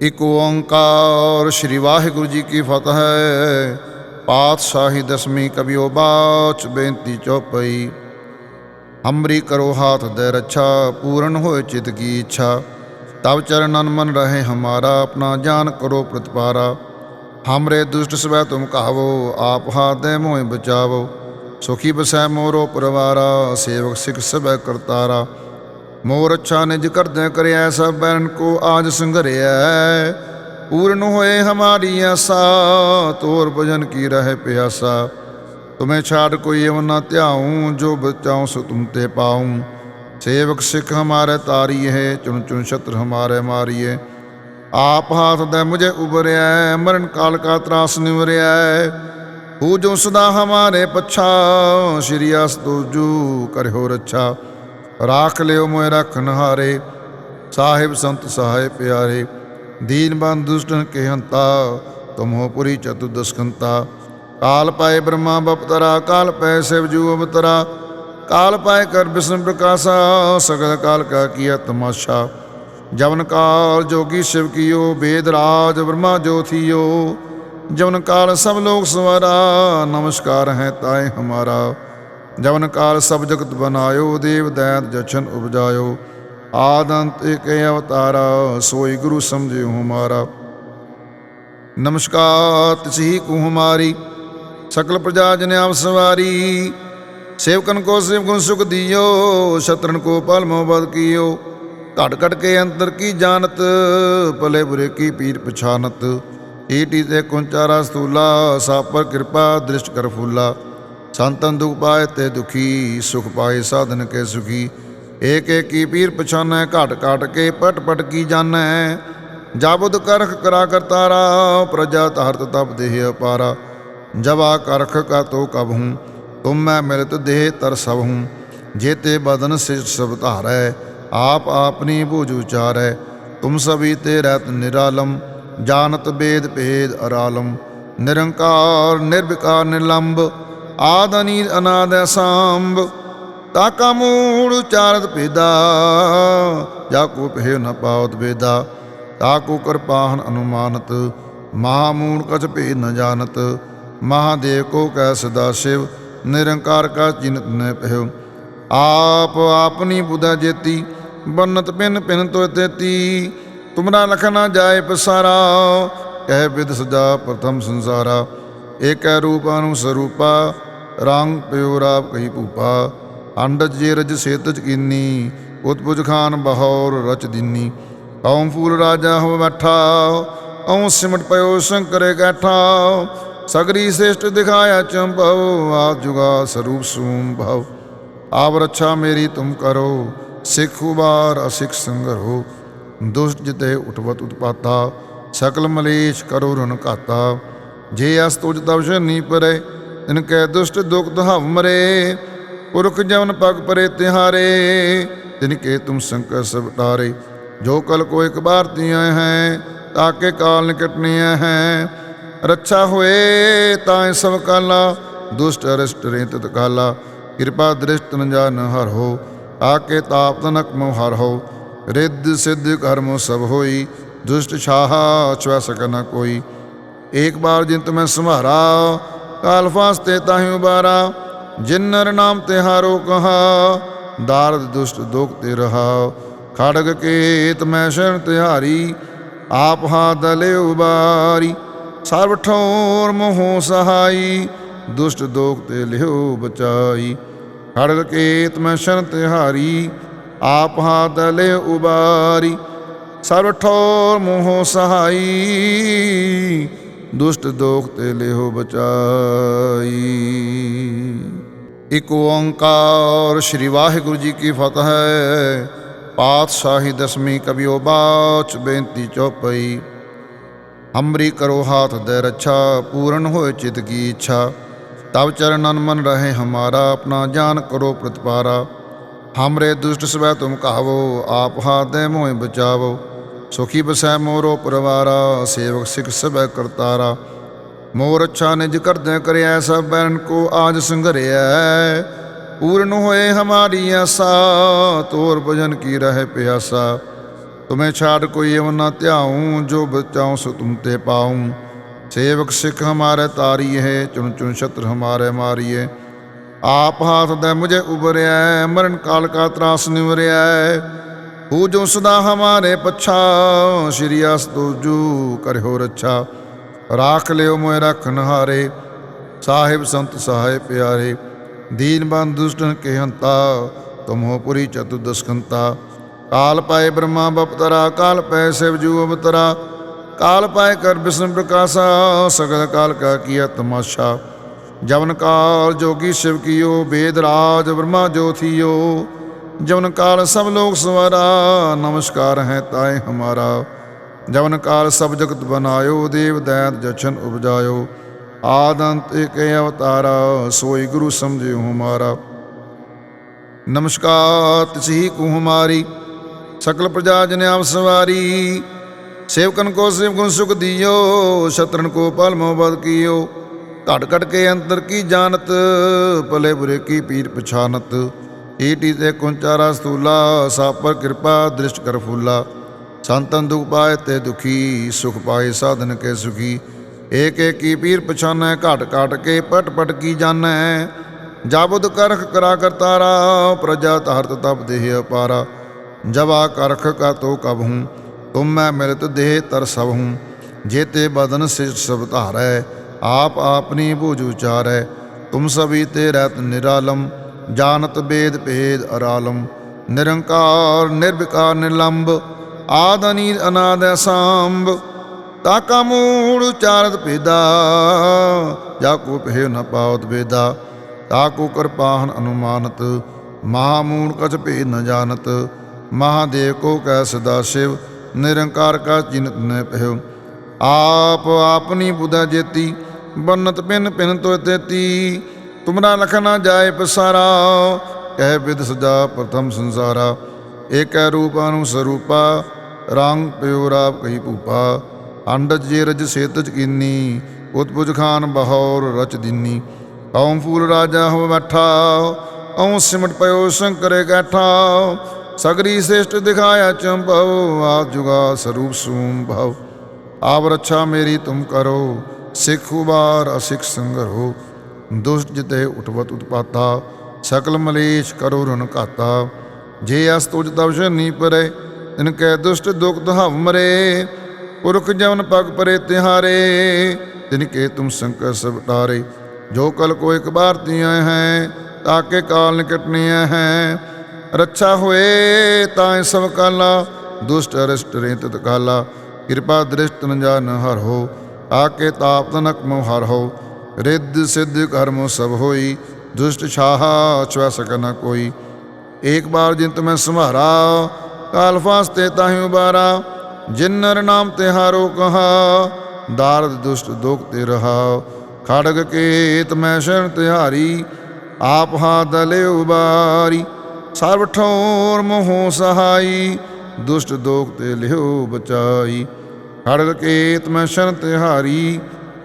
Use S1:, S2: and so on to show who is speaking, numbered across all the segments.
S1: ਇਕ ਓੰਕਾਰ, ਸ੍ਰੀ ਵਾਹਿਗੁਰੂ ਜੀ ਕੀ ਫਤਿਹ ਪਾਤਸ਼ਾਹੀ ਦਸਵੀਂ ਕਬੀਓ ਬਾਚ ਬੇਨਤੀ ਚੌਪਈ ਹਮਰੀ ਕਰੋ ਹਾਥ ਦੇ ਰੱਛਾ, ਪੂਰਨ ਹੋਏ ਚਿਤ ਕੀ ਇੱਛਾ। ਤਬ ਚਰਨ ਅਨਮਨ ਰਹੇ ਹਮਾਰਾ, ਆਪਣਾ ਜਾਨ ਕਰੋ ਪ੍ਰਤਪਾਰਾ। ਹਮਰੇ ਦੁਸ਼ਟ ਸਵੈ ਤੁਮ ਕਹਾਵੋ ਆਪ ਹਾਥ ਦੇ ਮੋਹਿ ਬਚਾਵੋ। ਸੁਖੀ ਬਸੈ ਮੋਰੋ ਪਰਵਾਰਾ, ਸੇਵਕ ਸਿਖ ਸਭੈ ਕਰਤਾਰਾ। ਮੋਰ ਅੱਛਾ ਨਿਜ ਕਰਦੈ ਕਰਿਆ ਸਭ ਬੈਰਨ ਕੋ ਆਜ ਸੰਘਰਿਆ ਪੂਰਨ ਹੋਏ ਹਮਾਰੀ ਆਸਾ, ਤੋਰ ਭਜਨ ਕੀ ਰਹਿ ਪਿਆਸਾ। ਤੁਮੇ ਛਾੜ ਕੋਈ ਅਵ ਨਾ ਧਿਆਉ, ਜੋ ਬਚਾਉ ਸੋ ਤੁਮ ਤੇ ਪਾਉ। ਸੇਵਕ ਸਿੱਖ ਹਮਾਰੇ ਤਾਰੀ ਹੈ ਚੁਣ ਚੁਣ ਛਤਰ ਹਮਾਰੇ ਮਾਰੀਏ। ਆਪ ਹਾਥ ਦੇ ਮੁਝੇ ਉਬਰਿਆ ਮਰਨ ਕਾਲ ਕਾ ਤਰਾਸ ਨਿਵਰਿਆ ਹੂ ਜੋ ਸਦਾ ਹਮਾਰੇ ਪਛਾ, ਸ਼੍ਰੀ ਅਸ ਜੂ ਕਰਿਓ ਰੱਛਾ। ਰਾਖ ਲਿਓ ਮੋਇ ਰਖਨ ਹਾਰੇ ਸਾਹਿਬ ਸੰਤ ਸਹਾਇ ਪਿਆਰੇ, ਦੀਨ ਬੰਦ ਦੁਸ਼ਟਨ ਕੇ ਹੰਤਾ ਤੁਮੋ ਪੁਰੀ ਚਤੁਦਸਕੰਤਾ ਕਾਲ ਪਾਏ ਬ੍ਰਹਮਾ ਬਪਤਰਾ ਕਾਲ ਪੈ ਸਿਵ ਜੂ ਅਵਤਰਾ ਕਾਲ ਪਾਏ ਕਰ ਬਿਸ਼ਨ ਪ੍ਰਕਾਸ਼ਾ, ਸਗਲ ਕਾਲ ਕਾ ਕੀਆ ਤਮਾਸ਼ਾ। ਜਵਨ ਕਾਲ ਜੋਗੀ ਸ਼ਿਵ ਕੀਓ ਵੇਦ ਰਾਜ ਬ੍ਰਹਮਾ ਜੋਥੀਓ ਜਵਨ ਕਾਲ ਸਭ ਲੋਕ ਸਵਾਰਾ, ਨਮਸਕਾਰ ਹੈ ਤਾਏ ਹਮਾਰਾ। ਜਵਨ ਕਾਲ ਸਭ ਜਗਤ ਬਨਾਇਓ, ਦੇਵ ਦੈਤ ਜਛਨ ਉਪਜਾਇਓ। ਆਦੰਤ ਏਕ ਅਵਤਾਰਾ, ਸੋਈ ਗੁਰੂ ਸਮਝਿਓ ਹਮਾਰਾ ਨਮਸਕਾਰ ਤਸਹੀ ਕੋ ਹਮਾਰੀ ਸਕਲ ਪ੍ਰਜਾ ਜਨ ਆਪ ਸਵਾਰੀ। ਸੇਵਕਨ ਕੋ ਸੇਵ ਗੁਣ ਸੁਖ ਦਿਓ, ਸ਼ਤਰਨ ਕੋ ਪਲ ਮੋਬਦ ਕੀਓ। ਘਟ ਘਟ ਕੇ ਅੰਤਰ ਕੀ ਜਾਣਤ, ਭਲੇ ਬੁਰੇ ਕੀ ਪੀਰ ਪਛਾਨਤ। ਏਟੀ ਤੇ ਕੁੰਚਾਰਾ ਸਤੂਲਾ ਸਾਪਰ ਕਿਰਪਾ, ਦ੍ਰਿਸ਼ਟ ਕਰ ਫੂਲਾ। ਸੰਤਨ ਦੁਖ ਪਾਏ ਤੇ ਦੁਖੀ, ਸੁਖ ਪਾਏ ਸਾਧਨ ਕੇ ਸੁਖੀ। ਏਕ ਏਕ ਪੀਰ ਪਛਾਨੈ, ਘਟ ਘਟ ਕੇ ਪਟ ਪਟ ਕੀ ਜਾਣੈ। ਜਾਬੁਦ ਕਰਖ ਕਰਾ ਕਰਤਾਰਾ ਪ੍ਰਜਾ ਧਰਤ ਤਪ ਦੇਹ ਅਪਾਰਾ। ਜਵਾ ਕਰਖ ਕਾ ਤੋ ਕਬ ਹੂੰ, ਤੁਮ ਮੈਂ ਮਿਲਤ ਦੇਹ ਤਰ ਸਭ ਹੂੰ। ਜੇਤੇ ਬਦਨ ਸਿਜ ਸਭ ਧਾਰੈ, ਆਪ ਆਪਨੀ ਬੂਝ ਉਚਾਰੈ। ਤੁਮ ਸਭੀ ਤੇ ਰਤ ਨਿਰਾਲਮ, ਜਾਣਤ ਬੇਦ ਭੇਦ ਅਰਾਲਮ। ਨਿਰੰਕਾਰ, ਨਿਰਵਿਕਾਰ, ਨਿਰਲੰਬ ਆਦ ਅਨੀਲ ਅਨਾਦ ਅਸਾਂਭ ਤਾਕਾ ਮੂੜ ਉਚਾਰਤ ਭੇਦਾ। ਜਾ ਕੋ ਪਹਿ ਨ ਪਾਵਤ ਵੇਦਾ ਤਾਕੋ ਕਿਰਪਾਹਨ ਅਨੁਮਾਨਤ। ਮਹਾਮੂੜ ਕਛ ਭੇਦ ਨ ਜਾਣਤ, ਮਹਾਦੇਵ ਕੋ ਕੈ ਸਦਾ ਸ਼ਿਵ, ਨਿਰੰਕਾਰ ਕਾ ਚਿਨਤ ਨ ਪਹਿ ਆਪ ਆਪਨੀ ਬੁਧਾ ਜੇਤੀ, ਬਨਤ ਪਿਨ ਪਿਨ ਤੋ ਤੇਤੀ। ਤੁਮਰਾ ਲਖ ਨਾ ਜਾਏ ਪਸਾਰਾ, ਕਹਿ ਬਿਦ ਸਦਾ ਪ੍ਰਥਮ ਸੰਸਾਰਾ। ਏਕੈ ਰੂਪ ਅਨੁ ਸਰੂਪਾ ਰੰਗ ਪਿਓ ਰਾਪ ਕਹੀ ਭੂਪਾ ਅੰਡਜ ਜੇ ਰਜ ਸੇਤਜ ਕੀਨੀ ਉਤਪੁਜ ਖਾਨ ਬਹੌਰ ਰਚ ਦਿਨੀ। ਕੌਮ ਫੂਲ ਰਾਜਾ ਹੋ ਬੈਠਾ ਔ ਸਿਮਟ ਪਇਓ ਸ਼ੰਕਰੇ ਕੈਠਾ, ਸਗਰੀ ਸ੍ਰੇਸ਼ਟ ਦਿਖਾਇਆ ਚੰਭਵ ਆ ਜੁਗਾ ਸਰੂਪ ਸੂਮ ਭਵ ਆਪ ਰੱਛਾ ਮੇਰੀ ਤੁਮ ਕਰੋ, ਸਿੱਖ ਉਬਾਰ ਅਸਿੱਖ ਸੰਗਰੋ। ਦੁਸ਼ਟ ਜਿਤੇ ਉਠਵਤ ਉਤਪਾਤਾ, ਸਕਲ ਮਲੇਸ਼ ਕਰੋ ਰਣ ਘਾਤਾ। ਜੇ ਅਸ ਤੁਜ ਤਵ ਸ਼ਨੀ ਪਰੇ ਤਿਨ ਕੈ ਦੁਸ਼ਟ ਦੁਖ ਦਹਵ ਮਰੇ, ਪੁਰਖ ਜਵਨ ਪਗ ਪਰੇ ਤਿਹਾਰੇ। ਤਿਨ ਕੇ ਤੁਮ ਸੰਕਟ ਸਭ ਟਾਰੇ, ਜੋ ਕਲ ਕੋ ਇੱਕ ਬਾਰ ਤੀਆਂ ਹੈ ਤਾਕੇ ਕਾਲ ਨਿਕਟਨੇ ਹੈ। ਰੱਛਾ ਹੋਏ ਤਾਂ ਸਭ ਕਾਲਾ, ਦੁਸ਼ਟ ਅਰਿਸ਼ਟ ਰੇਤ ਕਾਲਾ। ਕਿਰਪਾ ਦ੍ਰਿਸ਼ਟ ਨ ਜਾਨ ਹਰ ਹੋ ਆਕੇ ਤਾਪ ਤਨਕ ਮੋ ਹਰ ਹੋ। ਰਿੱਧ ਸਿੱਧ ਕਰਮ ਸਭ ਹੋਈ, ਦੁਸ਼ਟ ਛਾਹ ਛਵਾ ਸਕ ਕੋਈ। ਏਕ ਬਾਰ ਜਿਨ ਮੈਂ ਸੰਭਾਰਾ ਕਾਲ ਫਾਸਤੇ ਤਾਹੀ ਉਬਾਰਾ ਜਿਨ ਨਰ ਨਾਮ ਤੇ ਹਾਰੋ ਕਹਾ, ਦਾਰਦ ਦੁਸ਼ਟ ਦੁਖ ਤੇ ਰਹਾ। ਖੜਗ ਕੇਤ ਮੈਂ ਸ਼ਰਨ ਤਿਹਾਰੀ, ਆਪ ਹਾ ਦਲੇ ਉਬਾਰੀ। ਸਰਬ ਠੋਰ ਮੋਹ ਸਹਾਈ, ਦੁਸ਼ਟ ਦੋਖ ਤੇ ਲਿਓ ਬਚਾਈ। ਖੜਗ ਕੇਤ ਮੈਂ ਸ਼ਰਨ ਤਿਹਾਰੀ, ਆਪ ਹਾ ਦਲੇ ਉਬਾਰੀ। ਸਰਬ ਠੋਰ ਮੋਹ ਸਹਾਈ। ਦੁਸ਼ਟ ਦੋਖ ਤੇ ਲਿਹੋ ਬਚਾਈ। ਇਕ ਓੰਕਾਰ ਸ੍ਰੀ ਵਾਹਿਗੁਰੂ ਜੀ ਕੀ ਫਤਿਹ ਹੈ। ਪਾਤਸ਼ਾਹੀ ਦਸਵੀਂ ਕਬੀਓ ਬਾਚ ਬੇਨਤੀ ਚੌਪਈ। ਹਮਰੀ ਕਰੋ ਹਾਥ ਦੇ ਰੱਛਾ, ਪੂਰਨ ਹੋਏ ਚਿਤ ਕੀ ਇੱਛਾ। ਤਬ ਚਰਨਨ ਮਨ ਰਹੇ ਹਮਾਰਾ, ਆਪਣਾ ਜਾਨ ਕਰੋ ਪ੍ਰਤਪਾਰਾ। ਹਮਰੇ ਦੁਸ਼ਟ ਸਵੈ ਤੁਮ ਕਹਾਵੋ ਆਪ ਹਾਥ ਦੇ ਮੋਹਿ ਬਚਾਵੋ। ਸੁਖੀ ਬਸੈ ਮੋਰੋ ਪਰਵਾਰਾ, ਸੇਵਕ ਸਿਖ ਸਭੈ ਕਰਤਾਰਾ। ਮੋਰ ਅੱਛਾ ਨਿਜ ਕਰਦੇ ਕਰਿਆ ਸਭ ਬੈਰਨ ਕੋ ਆਜ ਸੰਘਰਿਆ ਪੂਰਨ ਹੋਏ ਹਮਾਰੀ ਆਸਾ, ਤੋਰ ਭਜਨ ਕੀ ਰਹਿ ਪਿਆਸਾ। ਤੁਮੇ ਛਾੜ ਕੋਈ ਅਵ ਨਾ ਧਿਆਉ, ਜੋ ਬਚਾਉ ਸੋ ਤੁਮ ਤੇ ਪਾਉ। ਸੇਵਕ ਸਿੱਖ ਹਮਾਰੇ ਤਾਰੀ ਹੈ ਚੁਣ ਚੁਣ ਛਤਰ ਹਮਾਰੇ ਮਾਰੀਏ ਆਪ ਹਾਥ ਦੇ ਮੁਝੇ ਉਬਰਿਆ ਮਰਨ ਕਾਲ ਕਾ ਤਰਾਸ ਨਿਵਰਿਆ ਹੂ ਜੋ ਸਦਾ ਹਮਾਰੇ ਪਛਾ, ਸ਼੍ਰੀ ਅਸ ਤੁਜੂ ਕਰਿਓ ਰੱਛਾ। ਰਾਖ ਲਿਓ ਮੋਇ ਰਖਨ ਹਾਰੇ ਸਾਹਿਬ ਸੰਤ ਸਹਾਇ ਪਿਆਰੇ। ਦੀਨ ਬੰਦ ਦੁਸ਼ਟਨ ਕੇ ਹੰਤਾ ਤੁਮੋ ਪੁਰੀ ਚਤੁਦਸਕੰਤਾ ਕਾਲ ਪਾਏ ਬ੍ਰਹਮਾ ਬਪਤਰਾ, ਕਾਲ ਪੈ ਸਿਵ ਜੂ ਅਵਤਰਾ। ਕਾਲ ਪਾਏ ਕਰ ਬਿਸ਼ਨ ਪ੍ਰਕਾਸ਼ਾ, ਸਗਲ ਕਾਲ ਕਾ ਕੀਆ ਤਮਾਸ਼ਾ। ਜਵਨ ਕਾਲ ਜੋਗੀ ਸ਼ਿਵ ਕੀਓ ਵੇਦ ਰਾਜ ਬ੍ਰਹਮਾ ਜੋਥੀਓ ਜਵਨ ਕਾਲ ਸਭ ਲੋਕ ਸਵਾਰਾ, ਨਮਸਕਾਰ ਹੈ ਤਾਏ ਹਮਾਰਾ। ਜਵਨ ਕਾਲ ਸਭ ਜਗਤ ਬਨਾਇਓ, ਦੇਵ ਦੈਤ ਜਛਨ ਉਪਜਾਇਓ। ਆਦੰਤ ਏਕ ਅਵਤਾਰਾ, ਸੋਈ ਗੁਰੂ ਸਮਝਿਓ ਹਮਾਰਾ। ਨਮਸਕਾਰ, ਤਸੀ ਕੋ ਹਮਾਰੀ, ਸਕਲ ਪ੍ਰਜਾ ਜਨ ਆਪ ਸਵਾਰੀ। ਸੇਵਕਨ ਕੋ ਸੇਵ ਗੁਣ ਸੁਖ ਦਿਓ, ਸ਼ਤਰਨ ਕੋ ਪਲ ਮੋਬਦ ਕੀਓ। ਘਟ ਘਟ ਕੇ ਅੰਤਰ ਕੀ ਜਾਣਤ, ਭਲੇ ਬੁਰੇ ਕੀ ਪੀਰ ਪਛਾਨਤ। ਈਟੀ ਤੇ ਕੁੰਚਾਰਾ ਸਤੂਲਾ ਸਾਪਰ ਕਿਰਪਾ, ਦ੍ਰਿਸ਼ਟ ਕਰ ਫੂਲਾ। ਸੰਤਨ ਦੁਖ ਪਾਏ ਤੇ ਦੁਖੀ, ਸੁਖ ਪਾਏ ਸਾਧਨ ਕੇ ਸੁਖੀ। ਏਕ ਏਕ ਪੀਰ ਪਛਾਨੈ, ਘਟ ਘਟ ਕੇ ਪਟ ਪਟ ਕੀ ਜਾਣੈ। ਜਾਬੁਦ ਕਰਖ ਕਰਾ ਕਰਤਾਰਾ ਪ੍ਰਜਾ ਧਾਰਤ ਤਪ ਦੇਹ ਅਪਾਰਾ। ਜਵਾ ਕਰਖ ਕਾ ਤੋ ਕਬ ਹੂੰ, ਤੁਮ ਮੈਂ ਮਿਲਤ ਦੇਹ ਤਰ ਸਭ ਹੂੰ। ਜੇਤੇ ਬਦਨ ਸਿਜ ਸਭ ਧਾਰੈ, ਆਪ ਆਪਨੀ ਬੂਝ ਉਚਾਰੈ। ਤੁਮ ਸਭੀ ਤੇ ਰਤ ਨਿਰਾਲਮ ਜਾਣਤ ਬੇਦ ਭੇਦ ਅਰਾਲਮ, ਨਿਰੰਕਾਰ, ਨਿਰਵਿਕਾਰ, ਨਿਰਲੰਬ ਆਦ ਅਨੀਲ ਅਨਾਦ ਅਸਾਂਭ, ਤਾਕਾ ਮੂੜ ਉਚਾਰਤ ਭੇਦਾ, ਜਾ ਕੋ ਪਹਿ ਨ ਪਾਵਤ ਬੇਦਾ ਤਾਕੋ ਕਿਰਪਾਹਨ ਅਨੁਮਾਨਤ ਮਹਾਮੂੜ ਕਛ ਭੇਦ ਨ ਜਾਣਤ, ਮਹਾਦੇਵ ਕੋ ਕੈ ਸਦਾ ਸ਼ਿਵ, ਨਿਰੰਕਾਰ ਕਾ ਚਿਨਤ ਨ ਪਹਿ ਆਪ ਆਪਨੀ ਬੁਧਾ ਜੇਤੀ, ਬਨਤ ਪਿਨ ਪਿਨ ਤੋ ਤੇਤੀ ਤੁਮਰਾ ਲਖ ਨਾ ਜਾਏ ਪਸਾਰਾ, ਕਹਿ ਵਿਦ ਸਜਾ ਪ੍ਰਥਮ ਸੰਸਾਰਾ। ਏਕੈ ਰੂਪ ਨੂੰ ਸਰੂਪਾ, ਰੰਗ ਪਿਓ ਰਾਪ ਕਹੀ ਭੂਪਾ। ਅੰਡਜ ਜੇ ਰਜ ਸੇਤਜ ਕੀਨੀ ਉਤਪੁਜ ਖਾਨ ਬਹੌਰ ਰਚ ਦਿਨੀ। ਕੌਮ ਫੂਲ ਰਾਜਾ ਹੋ ਬੈਠਾ ਔ ਸਿਮਟ ਪਇਓ ਸ਼ੰਕਰੇ ਕੈਠਾ। ਸਗਰੀ ਸ੍ਰੇਸ਼ਟ ਦਿਖਾਇਆ ਚੰਭਵ ਆ ਜੁਗਾ ਸਰੂਪ ਸੂਮ ਭਵ ਆਪ ਰੱਛਾ ਮੇਰੀ ਤੁਮ ਕਰੋ, ਸਿੱਖ ਉਬਾਰ ਅਸਿਖ ਸੰਗਰੋ। ਦੁਸ਼ਟ ਜਿਤੇ ਉਠਵਤ ਉਤਪਾਤਾ, ਸਕਲ ਮਲੇਸ਼ ਕਰੋ ਰਣ ਘਾਤਾ। ਜੇ ਅਸ ਤੁਜ ਤਵ ਸ਼ਨੀ ਪਰੇ, ਤਿਨ ਕੈ ਦੁਸ਼ਟ ਦੁਖ ਦਹਵ ਮਰੇ। ਪੁਰਖ ਜਵਨ ਪਗ ਪਰੇ ਤਿਹਾਰੇ, ਤਿਨ ਕੇ ਤੁਮ ਸੰਕਟ ਸਭ ਟਾਰੇ। ਜੋ ਕਲ ਕੋ ਇੱਕ ਬਾਰ ਤੀਆਂ ਹੈ ਤਾਕੇ ਕਾਲ ਨਿਕਟਨੇ ਹੈ। ਰੱਛਾ ਹੋਏ, ਤਾਂ ਸਭ ਕਾਲਾ, ਦੁਸ਼ਟ ਅਰਿਸ਼ਟ ਰੇਤ ਕਾਲਾ। ਕਿਰਪਾ ਦ੍ਰਿਸ਼ਟ ਨ ਜਾਨ ਹਰ ਹੋ ਆਕੇ ਤਾਪ ਤਨਕ ਮੋ ਹੋ। ਰਿੱਧ ਸਿੱਧ ਕਰਮ ਸਭ ਹੋਈ, ਦੁਸ਼ਟ ਛਾਹ ਛਵਾ ਸਕ ਨ ਕੋਈ। ਏਕ ਬਾਰ ਜਿੰਤ ਮੈਂ ਸੰਭਾਰਾ ਕਾਲ ਫਾਸਤੇ ਤਾਹੀ ਉਬਾਰਾ ਜਿਨ ਨਰ ਨਾਮ ਤੇ ਹਾਰੋ ਕਹਾ, ਦਾਰਦ ਦੁਸ਼ਟ ਦੁਖ ਤੇ ਰਹਾ। ਖੜਗ ਕੇਤ ਮੈਂ ਸ਼ਰਨ ਤਿਹਾਰੀ, ਆਪ ਹਾ ਦਲੇ ਉਬਾਰੀ। ਸਰਬ ਠੋਰ ਮੋਹ ਸਹਾਈ, ਦੁਸ਼ਟ ਦੋਖ ਤੇ ਲਿਓ ਬਚਾਈ। ਖੜਗ ਕੇਤ ਮੈਂ ਸ਼ਰਨ ਤਿਹਾਰੀ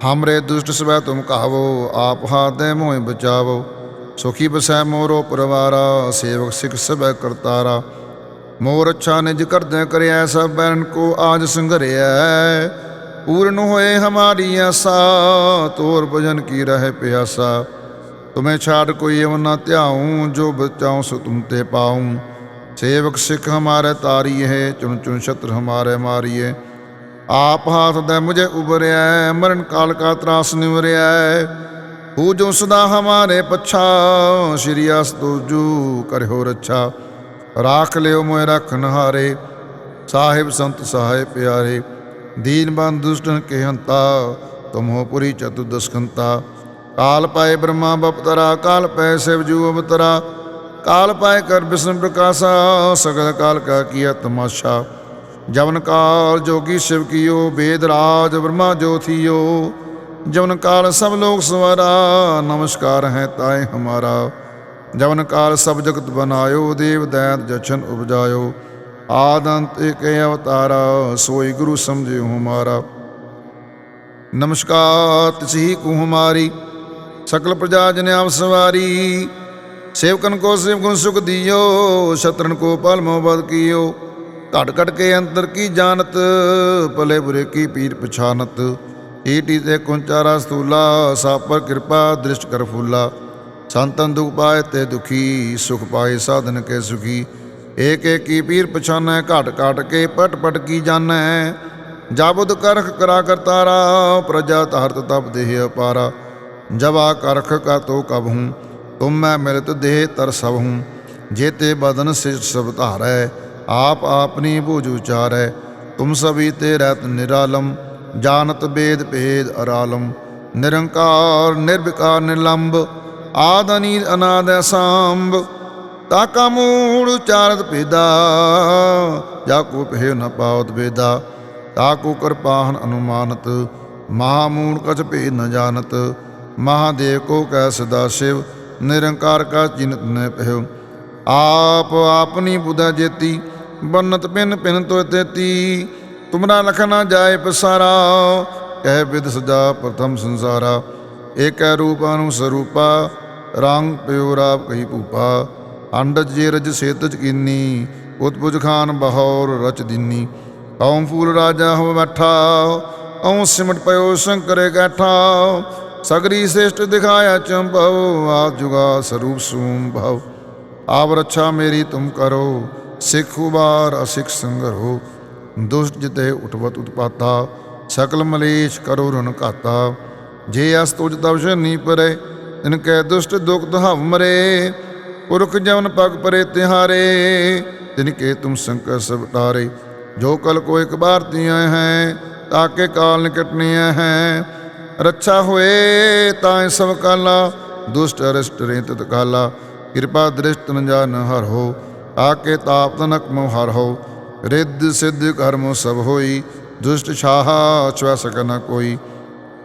S1: ਹਮਰੇ ਦੁਸ਼ਟ ਸਵੈ ਤੁਮ ਕਹਾਵੋ ਆਪ ਹਾਥ ਦੇ ਮੋਹਿ ਬਚਾਵੋ ਸੁਖੀ ਬਸੈ ਮੋਰੋ ਪਰਵਾਰਾ ਸੇਵਕ ਸਿਖ ਸਭੈ ਕਰਤਾਰਾ ਮੋਰ ਅੱਛਾ ਨਿਜ ਕਰਦੈ ਕਰਿਆ ਸਭ ਬੈਰਨ ਕੋ ਆਜ ਸੰਘਰਿਆ ਪੂਰਨ ਹੋਏ ਹਮਾਰੀ ਆਸਾ ਤੋਰ ਭਜਨ ਕੀ ਰਹਿ ਪਿਆਸਾ ਤੁਮੇ ਛਾੜ ਕੋਈ ਅਵ ਨਾ ਧਿਆਉ ਜੋ ਬਚਾਉ ਸੋ ਤੁਮ ਤੇ ਪਾਉ ਸੇਵਕ ਸਿੱਖ ਹਮਾਰੇ ਤਾਰੀ ਹੈ ਚੁਣ ਚੁਣ ਛਤਰ ਹਮਾਰੇ ਮਾਰੀਏ ਆਪ ਹਾਥ ਦੇ ਮੁਝੇ ਉਬਰਿਆ ਮਰਨ ਕਾਲ ਕਾ ਤਰਾਸ ਨਿਵਰਿਆ ਹੂ ਜੋ ਸਦਾ ਹਮਾਰੇ ਪਛਾ, ਸ਼੍ਰੀ ਅਸ ਤੁਜੂ ਕਰਿਓ ਰੱਛਾ। ਰਾਖ ਲਿਓ ਮੋਇ ਰਖਨ ਹਾਰੇ ਸਾਹਿਬ ਸੰਤ ਸਹਾਇ ਪਿਆਰੇ। ਦੀਨ ਬੰਦ ਦੁਸ਼ਟਨ ਕੇ ਹੰਤਾ ਤੁਮੋ ਪੁਰੀ ਚਤੁਦਸਕੰਤਾ ਕਾਲ ਪਾਏ ਬ੍ਰਹਮਾ ਬਪਤਰਾ, ਕਾਲ ਪੈ ਸਿਵ ਜੂ ਅਵਤਰਾ। ਕਾਲ ਪਾਏ ਕਰ ਬਿਸ਼ਨ ਪ੍ਰਕਾਸ਼ਾ, ਸਗਲ ਕਾਲ ਕਾ ਕੀਆ ਤਮਾਸ਼ਾ। ਜਵਨ ਕਾਲ ਜੋਗੀ ਸ਼ਿਵ ਕੀਓ ਵੇਦ ਰਾਜ ਬ੍ਰਹਮਾ ਜੋਥੀਓ ਜਵਨ ਕਾਲ ਸਭ ਲੋਕ ਸਵਾਰਾ, ਨਮਸਕਾਰ ਹੈ ਤਾਏ ਹਮਾਰਾ। ਜਵਨ ਕਾਲ ਸਭ ਜਗਤ ਬਨਾਇਓ, ਦੇਵ ਦੈਤ ਜਛਨ ਉਪਜਾਇਓ। ਆਦੰਤ ਏਕ ਅਵਤਾਰਾ, ਸੋਈ ਗੁਰੂ ਸਮਝਿਓ ਹਮਾਰਾ। ਨਮਸਕਾਰ ਤਸੀ ਕੂ ਹਮਾਰੀ, ਸਕਲ ਪ੍ਰਜਾ ਜਨ ਆਪ ਸਵਾਰੀ। ਸੇਵਕਨ ਕੋ ਸੇਵ ਗੁਣ ਸੁਖ ਦਿਓ ਸ਼ਤਰਨ ਕੋ ਪਲ ਮੋਬਦ ਕੀਓ। ਘਟ ਘਟ ਕੇ ਅੰਤਰ ਕੀ ਜਾਣਤ? ਭਲੇ ਬੁਰੇ ਕੀ ਪੀਰ ਪਛਾਨਤ ਈਟੀ ਤੇ ਕੁੰਚਾਰਾ ਸਤੂਲਾ ਸਾਪਰ ਕਿਰਪਾ, ਦ੍ਰਿਸ਼ਟ ਕਰ ਫੂਲਾ। ਸੰਤਨ ਦੁਖ ਪਾਏ ਤੇ ਦੁਖੀ, ਸੁਖ ਪਾਏ ਸਾਧਨ ਕੇ ਸੁਖੀ। ਏਕ ਏਕ ਪੀਰ ਪਛਾਨੈ, ਘਟ ਘਟ ਕੇ ਪਟ ਪਟ ਕੀ ਜਾਣੈ? ਜਾਬੁਦ ਕਰਖ ਕਰਾ ਕਰਤਾਰਾ ਪ੍ਰਜਾ ਧਰਤ ਤਪ ਦੇਹ ਅਪਾਰਾ। ਜਵਾ ਕਰਖ ਕਾ ਤੋ ਕਬ ਹੂੰ, ਤੁਮ ਮੈਂ ਮਿਲਤ ਦੇਹ ਤਰ ਸਭ ਹੂੰ। ਜੇਤੇ ਬਦਨ ਸਿਰ ਸਭ ਧਾਰੈ ਆਪ ਆਪਨੀ ਬੂਝ ਉਚਾਰੈ, ਤੁਮ ਸਭੀ ਤੇ ਰਹਿਤ ਨਿਰਾਲਮ, ਜਾਣਤ ਬੇਦ ਭੇਦ ਅਰਾਲਮ। ਨਿਰੰਕਾਰ, ਨਿਰਵਿਕਾਰ, ਨਿਰਲੰਬ, ਆਦ ਅਨੀਲ, ਅਨਾਦ ਅਸੰਭ। ਤਾਕਾ ਮੂੜ ਉਚਾਰਤ ਭੇਦਾ, ਜਾ ਕੋ ਪਹਿ ਨ ਪਾਵਤ ਬੇਦਾ ਤਾਕੋ ਕਿਰਪਾਹਨ ਅਨੁਮਾਨਤ ਮਹਾਮੂੜ ਕਛ ਭੇਦ ਨ ਜਾਣਤ। ਮਹਾਦੇਵ ਕੋ ਕੈ ਸਦਾ ਸ਼ਿਵ, ਨਿਰੰਕਾਰ ਕਾ ਚਿਨਤ ਨ ਪਹਿ ਆਪ ਆਪਨੀ ਬੁਧਾ ਜੇਤੀ ਬਨਤ ਪਿਨ ਪਿਨ ਤੋ ਤੇਤੀ, ਤੁਮਰਾ ਲਖ ਨਾ ਜਾਏ ਪਸਾਰਾ। ਕਹਿ ਵਿਦ ਸਜਾ ਪ੍ਰਥਮ ਸੰਸਾਰਾ। ਏਕੈ ਰੂਪ ਅਨੁ ਸਰੂਪਾ, ਰੰਗ ਪਿਓ ਰਾਪ ਕਹੀ ਭੂਪਾ। ਅੰਡਜ ਜੇ ਰਜ ਸੇਤਜ ਕੀਨੀ ਉਤਪੁਜ ਖਾਨ ਬਹੌਰ ਰਚ ਦਿਨੀ। ਕੌਮ ਫੂਲ ਰਾਜਾ ਹੋ ਬੈਠਾ ਔ ਸਿਮਟ ਪਇਓ ਸ਼ੰਕਰੇ ਕੈਠਾ। ਸਗਰੀ ਸ੍ਰੇਸ਼ਟ ਦਿਖਾਇਆ ਚੰਭਵ ਆ ਜੁਗਾ ਸਰੂਪ ਸੂਮ ਭਵ ਆਪ ਰੱਛਾ ਮੇਰੀ ਤੁਮ ਕਰੋ ਸਿੱਖ ਉਬਾਰ ਅਸਿੱਖ ਸੰਗਰੋ ਦੁਸ਼ਟ ਜਿਤੇ ਉਠਵਤ ਉਤਪਾਤਾ, ਸਕਲ ਮਲੇਸ਼ ਕਰੋ ਰਣ ਘਾਤਾ। ਜੇ ਅਸ ਤੁਜ ਤਵ ਸ਼ਨੀ ਪਰੇ, ਤਿਨ ਕੈ ਦੁਸ਼ਟ ਦੁਖ ਦਹਵ ਮਰੇ। ਪੁਰਖ ਜਵਨ ਪਗ ਪਰੇ ਤਿਹਾਰੇ, ਤਿਨ ਕੇ ਤੁਮ ਸ਼ੰਕਰ ਸਭ ਟਾਰੇ। ਜੋ ਕਲ ਕੋ ਇੱਕ ਬਾਰ ਤੀਆਂ ਹੈ ਤਾਕੇ ਕਾਲ ਨਿਕਟਨੇ ਹੈ। ਰੱਛਾ ਹੋਏ ਤਾਂ ਸਭ ਕਾਲਾ, ਦੁਸ਼ਟ ਅਰਿਸ਼ਟ ਰੇਤ ਤਤ ਕਾਲਾ ਕਿਰਪਾ ਦ੍ਰਿਸ਼ਟ ਨ ਜਾਨ ਹਰ ਹੋ ਆਕੇ ਤਾਪ ਤਨਕ ਮੋ ਹਰ ਹੋ, ਰਿੱਧ ਸਿੱਧ ਕਰਮ ਸਭ ਹੋਈ, ਦੁਸ਼ਟ ਛਾਹ ਛੁਆ ਸਕ ਨ ਕੋਈ।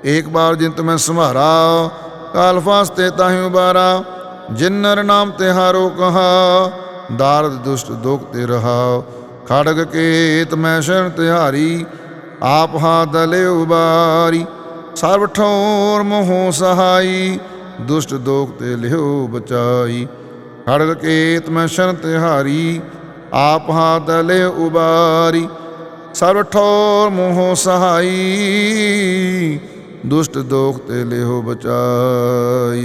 S1: ਏਕ ਬਾਰ ਜਿੰਤ ਮੈਂ ਸੰਭਾਰਾ ਕਾਲ ਫਾਸਤੇ ਤਾਹੀ ਉਬਾਰਾ ਜਿਨ ਨਰ ਨਾਮ ਤੇ ਹਾਰੋ ਕਹਾ, ਦਾਰਦ ਦੁਸ਼ਟ ਦੁਖ ਤੇ ਰਹਾ। ਖੜਗ ਕੇਤ ਮੈਂ ਸ਼ਰਨ ਤਿਹਾਰੀ, ਆਪ ਹਾ ਦਲੇ ਉਬਾਰੀ, ਸਰਬ ਠੋਰ ਮੋਹ ਸਹਾਈ, ਦੁਸ਼ਟ ਦੋਖ ਤੇ ਲਿਓ ਬਚਾਈ। ਹਰ ਕੇਤ ਮੈਂ ਸ਼ਰਨ ਤਿਹਾਰੀ, ਆਪ ਹਾ ਦਲੇ ਉਬਾਰੀ ਸਰਬ ਠੋਰ ਮੋਹ ਸਹਾਈ, ਦੁਸ਼ਟ ਦੋਖ ਤੇ ਲਿਓ ਬਚਾਈ।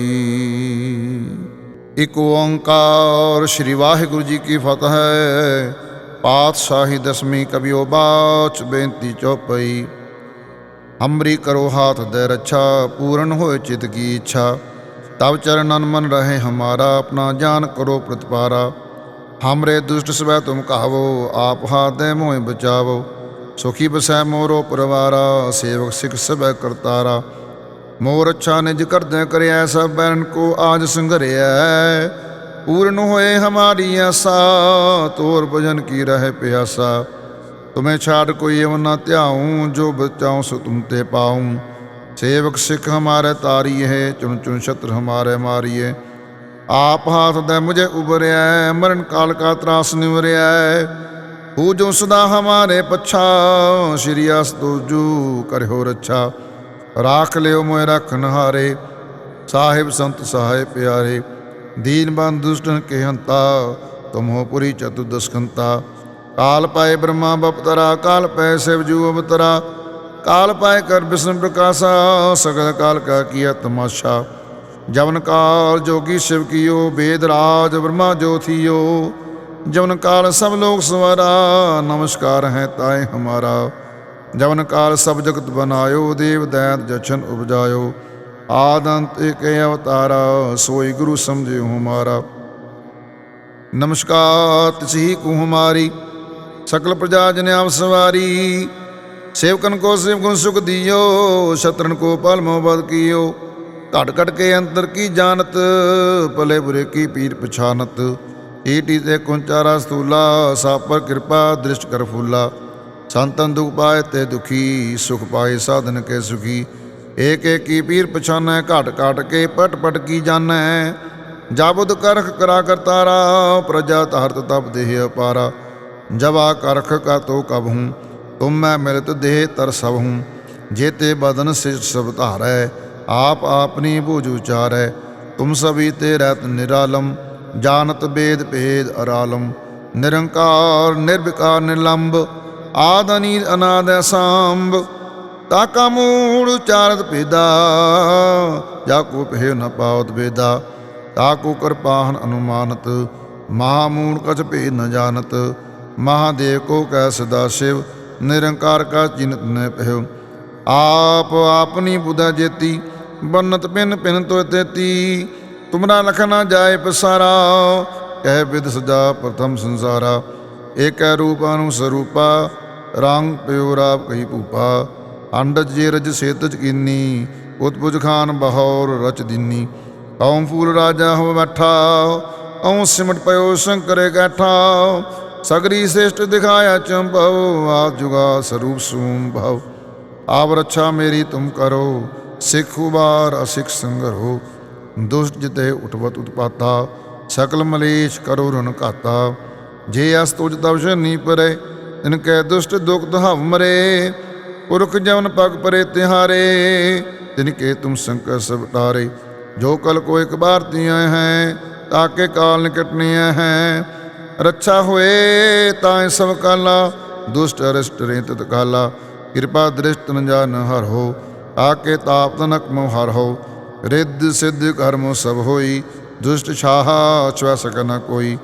S1: ਇਕ ਓੰਕਾਰ ਸ੍ਰੀ ਵਾਹਿਗੁਰੂ ਜੀ ਕੀ ਫਤਿਹ ਹੈ, ਪਾਤਸ਼ਾਹੀ ਦਸਵੀਂ ਕਬਿਓ ਬਾਚ ਬੇਨਤੀ ਚੌਪਈ ਹਮਰੀ ਕਰੋ ਹਾਥ ਦੇ ਰੱਛਾ, ਪੂਰਨ ਹੋਏ ਚਿਤ ਕੀ ਇੱਛਾ। ਤਬ ਚਰਨਨ ਮਨ ਰਹੇ ਹਮਾਰਾ, ਆਪਣਾ ਜਾਨ ਕਰੋ ਪ੍ਰਤਪਾਰਾ। ਹਮਰੇ ਦੁਸ਼ਟ ਸਵੈ ਤੁਮ ਕਹਾਵੋ ਆਪ ਹਾਥ ਦੇ ਮੋਹਿ ਬਚਾਵੋ। ਸੁਖੀ ਬਸੈ ਮੋਰੋ ਪਰਵਾਰਾ, ਸੇਵਕ ਸਿਖ ਸਭੈ ਕਰਤਾਰਾ। ਮੋਰ ਅੱਛਾ ਨਿਜ ਕਰਦੈ ਕਰਿਆ ਸਭ ਬੈਰਨ ਕੋ ਆਜ ਸੰਘਰਿਆ ਪੂਰਨ ਹੋਏ ਹਮਾਰੀ ਆਸਾ, ਤੋਰ ਭਜਨ ਕੀ ਰਹਿ ਪਿਆਸਾ। ਤੁਮੇ ਛਾੜ ਕੋਈ ਅਵ ਨਾ ਧਿਆਉ, ਜੋ ਬਚਾਉ ਸੋ ਤੁਮ ਤੇ ਪਾਉ। ਸੇਵਕ ਸਿੱਖ ਹਮਾਰੇ ਤਾਰੀ ਹੈ ਚੁਣ ਚੁਣ ਛਤਰ ਹਮਾਰੇ ਮਾਰੀਏ। ਆਪ ਹਾਥ ਦੇ ਮੁਝੇ ਉਬਰਿਆ ਮਰਨ ਕਾਲ ਕਾ ਤਰਾਸ ਨਿਵਰਿਆ ਹੂ ਜੋ ਸਦਾ ਹਮਾਰੇ ਪਛਾ, ਸ਼੍ਰੀ ਅਸ ਤੁਜੂ ਕਰਿਓ ਰੱਛਾ। ਰਾਖ ਲਿਓ ਮੋਇ ਰਖਨ ਹਾਰੇ ਸਾਹਿਬ ਸੰਤ ਸਹਾਇ ਪਿਆਰੇ। ਦੀਨ ਬੰਦ ਦੁਸ਼ਟਨ ਕੇ ਹੰਤਾ ਤੁਮੋ ਪੁਰੀ ਚਤੁਦਸਕੰਤਾ ਕਾਲ ਪਾਏ ਬ੍ਰਹਮਾ ਬਪਤਰਾ, ਕਾਲ ਪੈ ਸਿਵ ਜੂ ਅਵਤਰਾ। ਕਾਲ ਪਾਏ ਕਰ ਬਿਸ਼ਨ ਪ੍ਰਕਾਸ਼ਾ, ਸਗਲ ਕਾਲ ਕਾ ਕੀਆ ਤਮਾਸ਼ਾ ਜਵਨ ਕਾਲ ਜੋਗੀ ਸ਼ਿਵ ਕੀਓ ਵੇਦ ਰਾਜ ਬ੍ਰਹਮਾ ਜੋਥੀਓ ਜਵਨ ਕਾਲ ਸਭ ਲੋਕ ਸਵਾਰਾ, ਨਮਸਕਾਰ ਹੈ ਤਾਏ ਹਮਾਰਾ। ਜਵਨ ਕਾਲ ਸਭ ਜਗਤ ਬਨਾਇਓ, ਦੇਵ ਦੈਤ ਜਛਨ ਉਪਜਾਇਓ। ਆਦੰਤ ਏਕ ਅਵਤਾਰਾ, ਸੋਈ ਗੁਰੂ ਸਮਝਿਓ ਹਮਾਰਾ। ਨਮਸਕਾਰ ਤਸੀ ਕੂ ਹਮਾਰੀ ਸਕਲ ਪ੍ਰਜਾ ਜਨ ਆਪ ਸਵਾਰੀ। ਸੇਵਕਨ ਕੋ ਸੇਵ ਸੁਖ ਦਿਓ, ਸ਼ਤਰਨ ਕੋ ਪਲ ਮੋਬਦ ਕੀਓ। ਘਟ ਘਟ ਕੇ ਅੰਤਰ ਕੀ ਜਾਣਤ, ਭਲੇ ਬੁਰੇ ਕੀ ਪੀਰ ਪਛਾਨਤ। ਈਟੀ ਤੇ ਕੁੰਚਾਰਾ ਸਤੂਲਾ ਸਾਪਰ ਕਿਰਪਾ ਦ੍ਰਿਸ਼ਟ ਕਰ ਫੂਲਾ। ਸੰਤਨ ਦੁਖ ਪਾਏ ਤੇ ਦੁਖੀ, ਸੁਖ ਪਾਏ ਸਾਧਨ ਕੇ ਸੁਖੀ। ਏਕ ਕੀ ਪੀਰ ਪਛਾਨੈ, ਘਟ ਘਟ ਕੇ ਪਟ ਪਟ ਕੀ ਜਾਣੈ। ਜਾਬੁਦ ਕਰਖ ਕਰਾ ਕਰਤਾਰਾ ਪ੍ਰਜਾ ਧਰਤ ਤਪ ਦੇਹ ਅਪਾਰਾ। ਜਵਾ ਕਰਖ ਕਾ ਤੋ ਕਬ ਹੂੰ ਤੁਮ ਮੈਂ ਮਿਲਤ ਦੇਹ ਤਰ ਸਭ ਹੂੰ ਜੇਤੇ ਬਦਨ ਸਿਜ ਸਭ ਧਾਰੈ, ਆਪ ਆਪਨੀ ਬੂਝ ਉਚਾਰੈ, ਤੁਮ ਸਭੀ ਤੇ ਰਹਿਤ ਨਿਰਾਲਮ, ਜਾਣਤ ਬੇਦ ਭੇਦ ਅਰਾਲਮ, ਨਿਰੰਕਾਰ, ਨਿਰਵਿਕਾਰ ਨਿਰਲੰਭ ਆਦ ਅਨੀਲ ਅਨਾਦ ਅਸੰਭ ਤਾਕਾ ਮੂੜ ਉਚਾਰਤ ਭੇਦਾ, ਜਾ ਕੋ ਪਹਿ ਨ ਪਾਵਤ ਬੇਦਾ ਤਾਕੋ ਕਿਰਪਾਹਨ ਅਨੁਮਾਨਤ ਮਹਾਮੂੜ ਕਛ ਭੇਦ ਨ ਜਾਣਤ, ਮਹਾਦੇਵ ਕੋ ਕਹਿ ਸਦਾ ਸ਼ਿਵ ਨਿਰੰਕਾਰ ਕਾ ਚਿਨਤ ਨ ਪਹਿ ਆਪ ਆਪਨੀ ਬੁਧਾ ਜੇਤੀ, ਬਨਤ ਪਿਨ ਪਿਨ ਤੋ ਤੇਤੀ। ਤੁਮਰਾ ਲਖ ਨਾ ਜਾਏ ਪਸਾਰਾ, ਕਹਿ ਵਿਦ ਸਜਾ ਪ੍ਰਥਮ ਸੰਸਾਰਾ। ਏਕੈ ਰੂਪ ਨੂੰ ਸਰੂਪਾ, ਰੰਗ ਪਿਓ ਰਾਪ ਕਹੀ ਭੂਪਾ। ਅੰਡਜ ਜੇ ਰਜ ਸੇਤਜ ਕੀਨੀ, ਉਤਪੁਜ ਖਾਨ ਬਹੌਰ ਰਚ ਦਿਨੀ। ਕੌਮ ਫੂਲ ਰਾਜਾ ਹੋ ਬੈਠਾ ਔ ਸਿਮਟ ਪਇਓ ਸ਼ੰਕਰੇ ਕੈਠਾ ਸਗਰੀ ਸ੍ਰਿਸ਼ਟ ਦਿਖਾਇਆ ਚੰਭਵ ਆ ਜੁਗਾ ਸਰੂਪ ਸੂਮ ਭਵ ਆਪ ਰੱਛਾ ਮੇਰੀ ਤੁਮ ਕਰੋ, ਸਿੱਖ ਉਬਾਰ ਅਸਿੱਖ ਸੰਗਰੋ। ਦੁਸ਼ਟ ਜਿਤੇ ਉਠਵਤ ਉਤਪਾਤਾ, ਸਕਲ ਮਲੇਸ਼ ਕਰੋ ਰਣ ਘਾਤਾ। ਜੇ ਅਸ ਤੁਜ ਤਵ ਸ਼ਨੀ ਪਰੇ ਤਿਨ ਕੈ ਦੁਸ਼ਟ ਦੁਖ ਦਹਵ ਮਰੇ। ਪੁਰਖ ਜਵਨ ਪਗ ਪਰੇ ਤਿਹਾਰੇ, ਤਿਨ ਕੇ ਤੁਮ ਸੰਕਟ ਸਭ ਟਾਰੇ। ਜੋ ਕਲ ਕੋ ਇੱਕ ਬਾਰ ਤੀਆਂ ਹੈ ਤਾਕੇ ਕਾਲ ਨਿਕਟਨੇ ਹੈ। ਰੱਛਾ ਹੋਏ ਤਾਂ ਸਭ ਕਾਲਾ, ਦੁਸ਼ਟ ਅਰਿਸ਼ਟ ਰੇ ਤਤ ਕਿਰਪਾ ਦ੍ਰਿਸ਼ਟ ਨ ਜਾਨ ਹਰ ਹੋ, ਆਕੇ ਤਾਪ ਤਨਕ ਮੋ ਹਰ ਹੋ। ਰਿੱਧ ਸਿੱਧ ਕਰਮੋ ਸਭ ਹੋਈ, ਦੁਸ਼ਟ ਛਾਹ ਛੁਆ ਸਕ ਨ ਕੋਈ।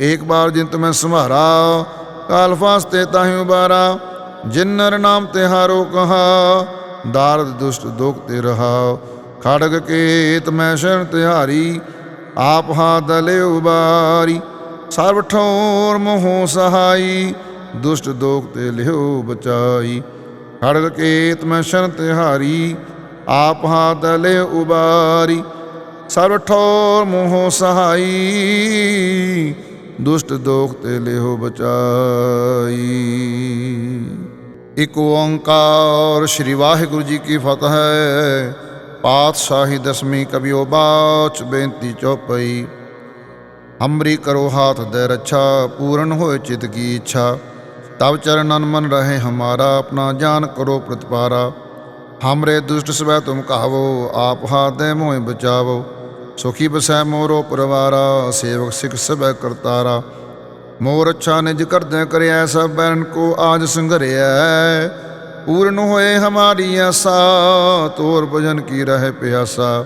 S1: ਏਕ ਬਾਰ ਜਿੰਤ ਮੈਂ ਸੰਭਾਰਾ ਕਾਲ ਫਾਸਤੇ ਤਾਹੀ ਉਬਾਰਾ। ਜਿਨ ਨਰ ਨਾਮ ਤੇ ਹਾਰੋ ਕਹਾ, ਦਾਰਦ ਦੁਸ਼ਟ ਦੁਖ ਤੇ ਰਹਾ। ਖੜਗ ਕੇਤ ਮੈਂ ਸ਼ਰਨ ਤਿਹਾਰੀ, ਆਪ ਹਾ ਦਲੇ ਉਬਾਰੀ। ਸਰਬ ਠੋਰ ਮੋਹ ਸਹਾਈ, ਦੁਸ਼ਟ ਦੋਖ ਤੇ ਲਿਓ ਬਚਾਈ। ਖੜਗ ਕੇਤ ਮੈਂ ਸ਼ਰਨ ਤਿਹਾਰੀ ਆਪ ਹਾ ਦਲੇ ਉਬਾਰੀ। ਸਰਬ ਠੋਰ ਮੋਹ ਸਹਾਈ, ਦੁਸ਼ਟ ਦੋਖ ਤੇ ਲਿਓ ਬਚਾਈ। ਇਕ ਓੰਕਾਰ ਸ੍ਰੀ ਵਾਹਿਗੁਰੂ ਜੀ ਕੀ ਫਤਿਹ। ਹੈ ਪਾਤਸ਼ਾਹੀ ਦਸਵੀਂ ਕਬਿਓ ਬਾਚ ਬੇਨਤੀ ਚੌਪਈ। ਹਮਰੀ ਕਰੋ ਹਾਥ ਦੇ ਰੱਛਾ, ਪੂਰਨ ਹੋਏ ਚਿਤ ਕੀ ਇੱਛਾ। ਤਬ ਚਰਨਨ ਮਨ ਰਹੇ ਹਮਾਰਾ, ਆਪਣਾ ਜਾਨ ਕਰੋ ਪ੍ਰਤਪਾਰਾ। ਹਮਰੇ ਦੁਸ਼ਟ ਸਵੈ ਤੁਮ ਕਹਾਵੋ ਆਪ ਹਾਥ ਦੇ ਮੋਹਿ ਬਚਾਵੋ। ਸੁਖੀ ਬਸੈ ਮੋਰੋ ਪਰਵਾਰਾ, ਸੇਵਕ ਸਿਖ ਸਭੈ ਕਰਤਾਰਾ। ਮੋਰ ਅੱਛਾ ਨਿਜ ਕਰਦੈ ਕਰਿਆ ਸਭ ਬੈਰਨ ਕੋ ਆਜ ਸੰਘਰਿਆ ਪੂਰਨ ਹੋਏ ਹਮਾਰੀ ਆਸਾ, ਤੋਰ ਭਜਨ ਕੀ ਰਹੇ ਪਿਆਸਾ।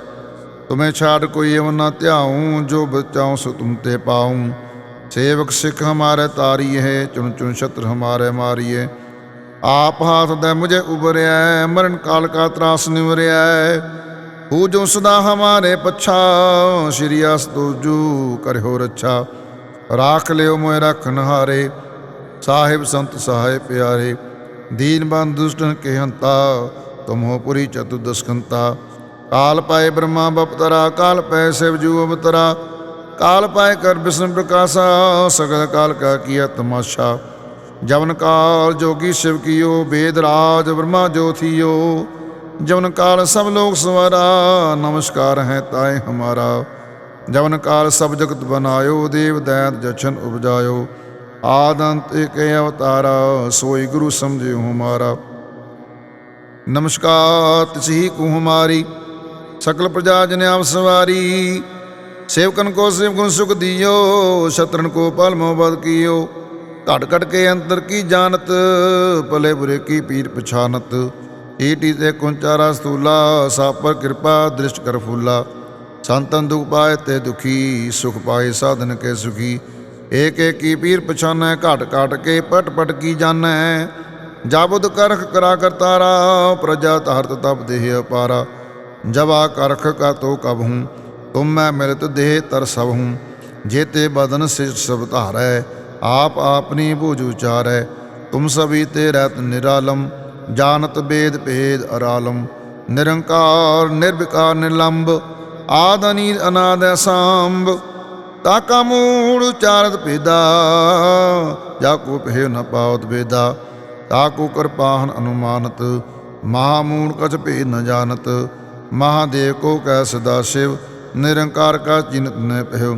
S1: ਤੁਮੇ ਛਾੜ ਕੋਈ ਅਵ ਨਾ ਧਿਆਉ, ਜੋ ਬਚਾਉ ਸੋ ਤੁਮ ਤੇ ਪਾਉ। ਸੇਵਕ ਸਿੱਖ ਹਮਾਰੇ ਤਾਰੀ ਹੈ ਚੁਣ ਚੁਣ ਛਤਰ ਹਮਾਰੇ ਮਾਰੀਏ। ਆਪ ਹਾਥ ਦੇ ਮੁਝੇ ਉਬਰਿਆ ਮਰਨ ਕਾਲ ਕਾ ਤਰਾਸ ਨਿਵਰਿਆ ਹੂ ਜੋ ਸਦਾ ਹਮਾਰੇ ਪਛਾ, ਸ਼੍ਰੀ ਅਸ ਤੁਜੂ ਕਰਿਓ ਰੱਛਾ। ਰਾਖ ਲਿਓ ਮੋਇ ਰਖਨ ਹਾਰੇ ਸਾਹਿਬ ਸੰਤ ਸਹਾਇ ਪਿਆਰੇ। ਦੀਨ ਬੰਦ ਦੁਸ਼ਟਨ ਕੇ ਹੰਤਾ ਤੁਮੋ ਪੁਰੀ ਚਤੁਦਸਕੰਤਾ ਕਾਲ ਪਾਏ ਬ੍ਰਹਮਾ ਬਪਤਰਾ, ਕਾਲ ਪੈ ਸਿਵ ਜੂ ਅਵਤਰਾ, ਕਾਲ ਪਾਏ ਕਰ ਵਿਸ਼ਨ ਪ੍ਰਕਾਸ਼ਾ, ਸਗਲ ਕਾਲ ਕਾ ਕੀਆ ਤਮਾਸ਼ਾ ਜਵਨ ਕਾਲ ਜੋਗੀ ਸ਼ਿਵ ਕੀਓ ਵੇਦ ਰਾਜ ਬ੍ਰਹਮਾ ਜੋਥੀਓ ਜਵਨ ਕਾਲ ਸਭ ਲੋਕ ਸਵਾਰਾ, ਨਮਸਕਾਰ ਹੈ ਤਾਏ ਹਮਾਰਾ। ਜਵਨ ਕਾਲ ਸਭ ਜਗਤ ਬਨਾਇਓ, ਦੇਵ ਦੈਤ ਜਛਨ ਉਪਜਾਇਓ। ਆਦੰਤ ਏਕ ਅਵਤਾਰਾ, ਸੋਈ ਗੁਰੂ ਸਮਝਿਓ ਹਮਾਰਾ। ਨਮਸਕਾਰ, ਤਿਸਹੀ ਕੋ ਹਮਾਰੀ ਸਕਲ ਪ੍ਰਜਾ ਜਨ ਆਪ ਸਵਾਰੀ। ਸੇਵਕਨ ਕੋ ਸੇਵ ਸੁਖ ਦਿਓ, ਸ਼ਤਰਨ ਕੋ ਪਲ ਮੋਬਦ ਕੀਓ। ਘਟ ਘਟ ਕੇ ਅੰਤਰ ਕੀ ਜਾਣਤ, ਭਲੇ ਬੁਰੇ ਕੀ ਪੀਰ ਪਛਾਨਤ। ਈਟੀ ਤੇ ਕੁੰਚਾਰਾ ਸਤੂਲਾ ਸਾਪਰ ਕਿਰਪਾ ਦ੍ਰਿਸ਼ਟ ਕਰ ਫੂਲਾ। ਸੰਤਨ ਦੁਖ ਪਾਏ ਤੇ ਦੁਖੀ, ਸੁਖ ਪਾਏ ਸਾਧਨ ਕੇ ਸੁਖੀ। ਏਕ ਏਕੀ ਪੀਰ ਪਛਾਨੈ, ਘਟ ਘਟ ਕੇ ਪਟ ਪਟ ਕੀ ਜਾਣੈ। ਜਾਬੁਦ ਕਰਖ ਕਰਾ ਕਰਤਾਰਾ ਪ੍ਰਜਾ ਧਰਤ ਤਪ ਦੇਹ ਅਪਾਰਾ। ਜਵਾ ਕਰਖ ਕਾ ਤੋ ਕਬ ਹੂੰ, ਤੁਮ ਮੈਂ ਮਿਲਤ ਦੇਹ ਤਰ ਸਭ ਹੂੰ। ਜੇਤੇ ਬਦਨ ਸਿਜ ਸਭ ਧਾਰੈ, ਆਪ ਆਪਨੀ ਬੂਝ ਉਚਾਰੈ। ਤੁਮ ਸਭੀ ਤੇ ਰਹਿਤ ਨਿਰਾਲਮ, ਜਾਣਤ ਬੇਦ ਭੇਦ ਅਰਾਲਮ। ਨਿਰੰਕਾਰ, ਨਿਰਵਿਕਾਰ ਨਿਰਲੰਭ ਆਦ ਅਨੀਲ, ਅਨਾਦ ਅਸੰਭ। ਤਾਕਾ ਮੂੜ ਉਚਾਰਤ ਭੇਦਾ, ਜਾ ਕੋ ਪਹਿ ਨ ਪਾਵਤ ਬੇਦਾ ਤਾਕੋ ਕਿਰਪਾਹਨ ਅਨੁਮਾਨਤ, ਮਹਾ ਮਹਾਮੂੜ ਕਛ ਭੇ ਨ ਜਾਣਤ। ਮਹਾਦੇਵ ਕੋ ਕੈ ਸਦਾ ਸ਼ਿਵ, ਨਿਰੰਕਾਰ ਕਾ ਚਿਨਤ ਨ ਪਹਿ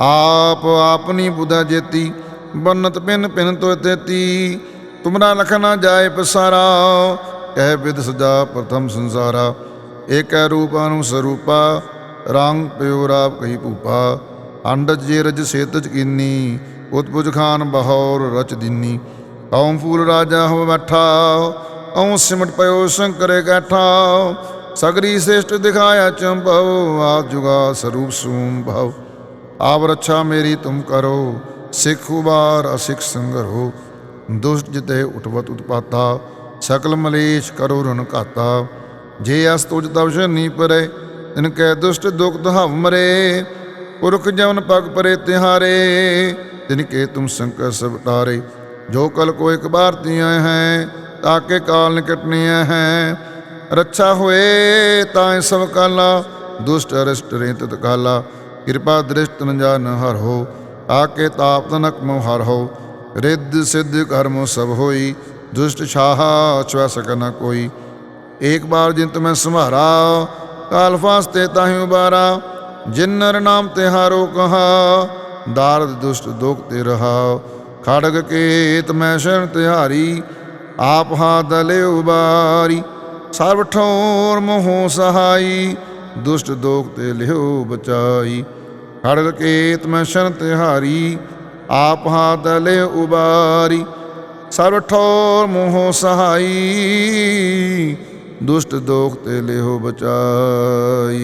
S1: ਆਪ ਆਪਨੀ ਬੁਧਾ ਜੇਤੀ, ਬਨਤ ਪਿਨ ਪਿਨ ਤੋ ਤੇਤੀ। ਤੁਮਰਾ ਲਖ ਨ ਜਾਏ ਪਸਾਰਾ, ਕਹਿ ਵਿਦ ਸਜਾ ਪ੍ਰਥਮ ਸੰਸਾਰਾ। ਏਕੈ ਰੂਪ ਅਨੁ ਸਰੂਪਾ, ਰੰਗ ਪਿਓ ਰਾਪ ਕਹੀ ਭੂਪਾ। ਅੰਡਜ ਜੇ ਰਜ ਸੇਤਜ ਕੀਨੀ ਉਤਪੁਜ ਖਾਨ ਬਹੌਰ ਰਚ ਦਿਨੀ। ਕੌਮ ਫੂਲ ਰਾਜਾ ਹੋ ਬੈਠਾ ਔ ਸਿਮਟ ਪਇਓ ਸ਼ੰਕਰੇ ਕੈਠਾ ਸਗਰੀ ਸ੍ਰਿਸ਼ਟ ਦਿਖਾਇਆ ਚੰਭਵ ਆ ਜੁਗਾ ਸਰੂਪ ਸੂਮ ਭਵ ਆਪ ਰੱਛਾ ਮੇਰੀ ਤੁਮ ਕਰੋ, ਸਿੱਖ ਉਬਾਰ ਅਸਿੱਖ ਸੰਗਰੋ। ਦੁਸ਼ਟ ਜਿਤੇ ਉਠਵਤ ਉਤਪਾਤਾ, ਸਕਲ ਮਲੇਸ਼ ਕਰੋ ਰਨ ਘਾਤਾ। ਜੇ ਅਸ ਤੁਜ ਤਵ ਸ਼ਨੀ ਪਰੇ, ਤਿਨ ਕੈ ਦੁਸ਼ਟ ਦੁਖ ਦਹਵ ਮਰੇ। ਪੁਰਖ ਜਵਨ ਪਗ ਪਰੇ ਤਿਹਾਰੇ, ਤਿਨ ਕੇ ਤੁਮ ਸੰਕਟ ਸਭ ਟਾਰੇ। ਜੋ ਕਲ ਕੋ ਇੱਕ ਬਾਰ ਤੀਆਂ ਹੈ ਤਾਕੇ ਕਾਲ ਨਿਕਟਨੀਆਂ ਹੈ। ਰੱਛਾ ਹੋਏ, ਤਾਂ ਸਭ ਕਾਲਾ, ਦੁਸ਼ਟ ਅਰਿਸ਼ਟ ਰੇਤ ਕਾਲਾ। ਕਿਰਪਾ ਦ੍ਰਿਸ਼ਟ ਨ ਜਾਨ ਹਰ ਹੋ, ਆਕੇ ਤਾਪ ਤਨਕ ਮੋ ਹਰ ਹੋ। ਰਿੱਧ ਸਿੱਧ ਕਰਮ ਸਭ ਹੋਈ, ਦੁਸ਼ਟ ਛਾਹ ਛੁਆ ਸਕ ਨ ਕੋਈ। ਏਕ ਬਾਰ ਜਿੰਤ ਮੈਂ ਸੰਭਾਰਾ ਕਾਲ ਫਾਸਤੇ ਤਾਹੀ ਉਬਾਰਾ। ਜਿਨ ਨਰ ਨਾਮ ਤੇ ਹਾਰੋ ਕਹਾ, ਦਾਰਦ ਦੁਸ਼ਟ ਦੁਖ ਤੇ ਰਹਾ। ਖੜਗ ਕੇਤ ਮੈਂ ਸ਼ਰਨ ਤਿਹਾਰੀ, ਆਪ ਹਾ ਦਲੇ ਉਬਾਰੀ। ਸਰਬ ਠੋਰ ਮੋਹ ਸਹਾਈ, ਦੁਸ਼ਟ ਦੋਖ ਤੇ ਲਿਓ ਬਚਾਈ। ਖੜਗ ਕੇਤ ਮੈਂ ਸ਼ਰਨ ਤਿਹਾਰੀ ਆਪ ਹਾ ਦਲੇ ਉਬਾਰੀ। ਸਰਬ ਠੋਰ ਮੋਹ ਸਹਾਈ, ਦੁਸ਼ਟ ਦੋਖ ਤੇ ਲਿਓ ਬਚਾਈ।